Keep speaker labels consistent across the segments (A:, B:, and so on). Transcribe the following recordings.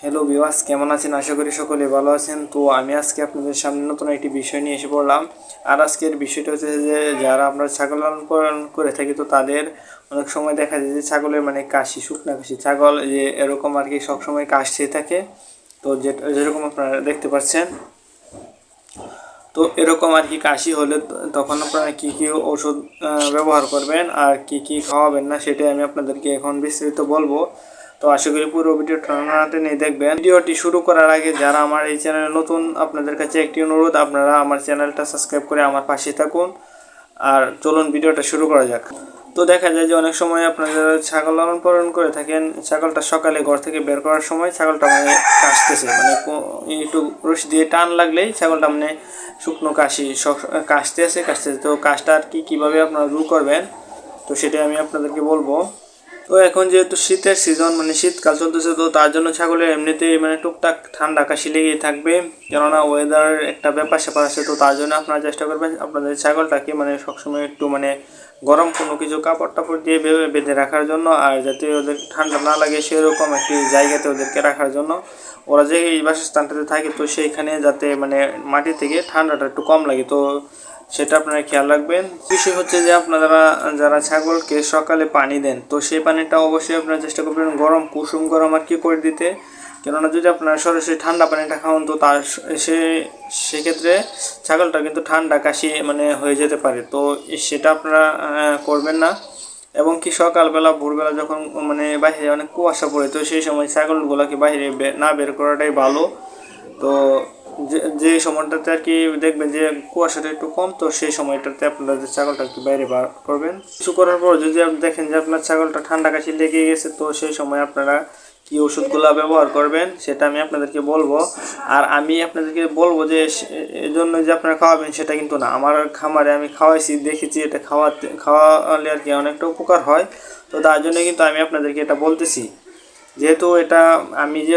A: Hello বিওয়াস কেমন আছেন? আশা করি সকলে ভালো আছেন। তো আমি আজকে আপনাদের সামনে নতুন একটি বিষয় নিয়ে এসে পড়লাম। আর আজকের বিষয়টা হচ্ছে যে, যারা আমরা ছাগল লালন করে থাকি, তো তাদের অনেক সময় দেখা যায় যে, ছাগলের মানে কাশি, শুকনা কাশি। ছাগল যে এরকম আর কি সবসময় কাশতে থাকে। তো যে- যেরকম আপনারা দেখতে পাচ্ছেন। তো এরকম আর কি কাশি হলে তখন আপনারা কি কি ওষুধ ব্যবহার করবেন আর কি কি খাওয়াবেন না, সেটাই আমি আপনাদেরকে এখন বিস্তারিত বলব। তো আশা করি পুরো ভিডিওটা নাতে নিয়ে দেখবেন। ভিডিওটি শুরু করার আগে যারা আমার এই চ্যানেলে নতুন, আপনাদের কাছে একটি অনুরোধ, আপনারা আমার চ্যানেলটা সাবস্ক্রাইব করে আমার পাশে থাকুন। আর চলুন ভিডিওটা শুরু করা যাক। তো দেখা যায় যে অনেক সময় আপনারা ছাগল লালন পালন করে থাকেন। ছাগলটা সকালে ঘর থেকে বের করার সময় ছাগলটা মানে কাশতেছে। মানে একটু রশি দিয়ে টান লাগলেই ছাগলটা মানে শুকনো কাশি কাশতে আছে কাশতেছে। তো কাশটা আর কি, কীভাবে আপনারা দূর করবেন, তো সেটাই আমি আপনাদেরকে বলব। তো এখন যেহেতু শীতের সিজন মানে শীতকাল চলতেছে, তো তার জন্য ছাগলের এমনিতেই মানে টুকটাক ঠান্ডা কাশি লেগেই থাকবে। কেননা ওয়েদার একটা ব্যাপার স্যাপার আছে, তো তার জন্য আপনারা চেষ্টা করবেন আপনাদের ছাগলটাকে মানে সবসময় একটু মানে গরম কোনো কিছু কাপড় টাপড় দিয়ে বেঁধে রাখার জন্য, আর যাতে ওদের ঠান্ডা না লাগে সেরকম একটি জায়গাতে ওদেরকে রাখার জন্য। ওরা যে এই বাসস্থানটাতে থাকে, তো সেইখানে যাতে মানে মাটি থেকে ঠান্ডাটা একটু কম লাগে। তো সেটা আপনারা খেয়াল রাখবেন। বিষয় হচ্ছে যে আপনারা যারা ছাগলকে সকালে পানি দেন, তো সেই পানিটা অবশ্যই আপনারা চেষ্টা করবেন গরম, কুসুম গরম আর কি করে দিতে। কেননা যদি আপনারা সরাসরি ঠান্ডা পানিটা খাওয়ান, তো তার সে, সেক্ষেত্রে ছাগলটা কিন্তু ঠান্ডা, কাশি মানে হয়ে যেতে পারে। তো সেটা আপনারা করবেন না। এবং কি সকালবেলা, ভোরবেলা যখন মানে বাইরে অনেক কুয়াশা পড়ে, তো সেই সময় ছাগলগুলোকে বাইরে না বের করাটাই ভালো। তো যে যে সময়টাতে আর কি দেখবেন যে কুয়াশাটা একটু কম, তো সেই সময়টাতে আপনারা যে ছাগলটা কি বাইরে বার করবেন। কিছু করার পর যদি আপনি দেখেন যে আপনার ছাগলটা ঠান্ডা কাশি লেগে গেছে, তো সেই সময় আপনারা কি ওষুধগুলো ব্যবহার করবেন, সেটা আমি আপনাদেরকে বলব। আর আমি আপনাদেরকে বলব যে জন্য যে আপনারা খাওয়াবেন, সেটা কিন্তু না। আমার খামারে আমি খাওয়াইছি, দেখেছি এটা খাওয়াতে, খাওয়ালে আর কি অনেকটা উপকার হয়। তো তার জন্য কিন্তু আমি আপনাদেরকে এটা বলতেছি। যেহেতু এটা আমি যে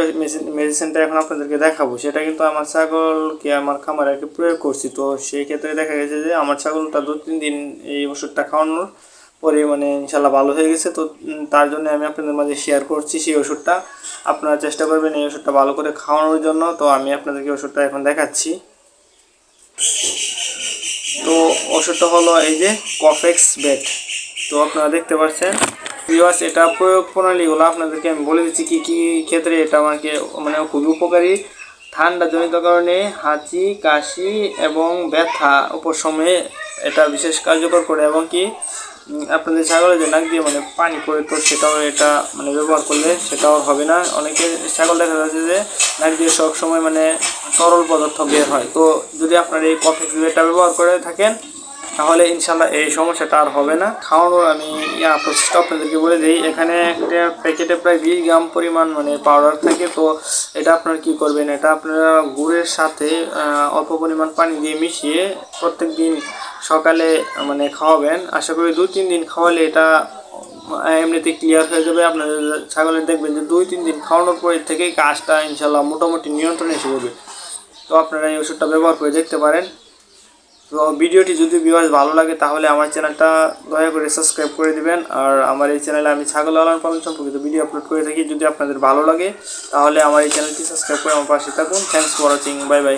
A: মেডিসিনটা এখন আপনাদেরকে দেখাবো, সেটা কিন্তু আমার ছাগলকে আমার খামারে আর কি প্রয়োগ করছি। তো সেই ক্ষেত্রে দেখা গেছে যে, আমার ছাগলটা দু তিন দিন এই ওষুধটা খাওয়ানোর পরে মানে ইনশাল্লাহ ভালো হয়ে গেছে। তো তার জন্য আমি আপনাদের মাঝে শেয়ার করছি সেই ওষুধটা। আপনারা চেষ্টা করবেন এই ওষুধটা ভালো করে খাওয়ানোর জন্য। তো আমি আপনাদেরকে ওষুধটা এখন দেখাচ্ছি। তো, ওষুধটা হলো এই যে কফেক্স বেট তো, আপনারা দেখতে পাচ্ছেন। ভিউয়ার্স, এটা প্রয়োগ প্রণালীগুলো আপনাদেরকে আমি বলে দিচ্ছি কী কী ক্ষেত্রে এটা আমাকে মানে খুবই উপকারী। ঠান্ডা জনিত কারণে হাঁচি, কাশি এবং ব্যথা উপশমে এটা বিশেষ কার্যকর করে এবং কি আপনাদের ছাগলে যে নাক দিয়ে মানে পানি পড়ে, তো সেটাও এটা মানে ব্যবহার করলে সেটাও হবে না। অনেকে ছাগল দেখা যাচ্ছে যে নাক দিয়ে সবসময় মানে তরল পদার্থ বের হয়। তো যদি আপনার এই কফি এটা ব্যবহার করে থাকেন তাহলে ইনশাল্লাহ এই সমস্যাটা আর হবে না। খাওয়ানোর আমি প্রসেসটা আপনাদেরকে বলে দিই, এখানে একটা প্যাকেটে প্রায় বিশ গ্রাম পরিমাণ মানে পাউডার থাকে, তো এটা আপনারা কি করবেন, এটা আপনারা গুড়ের সাথে অল্প পরিমাণ পানি দিয়ে মিশিয়ে প্রত্যেক দিন সকালে মানে খাওয়াবেন। আশা করি দু তিন দিন খাওয়ালে এটা এমনিতে ক্লিয়ার হয়ে যাবে। আপনাদের ছাগলের দেখবেন যে দুই তিন দিন খাওয়ানোর পরে থেকেই কাজটা ইনশাল্লাহ মোটামুটি নিয়ন্ত্রণে এসে যাবে। তো আপনারা এই ওষুধটা ব্যবহার করে দেখতে পারেন। তো ভিডিওটি যদি ভিউয়ার্স ভালো লাগে তাহলে আমার চ্যানেলটা দয়া করে সাবস্ক্রাইব করে দিবেন। আর আমার এই চ্যানেলে আমি ছাগল লালন পালন সম্পর্কিত ভিডিও আপলোড করে থাকি। যদি আপনাদের ভালো লাগে, তাহলে আমার এই চ্যানেলটি সাবস্ক্রাইব করে আমার পাশে থাকুন। Thanks for watching bye bye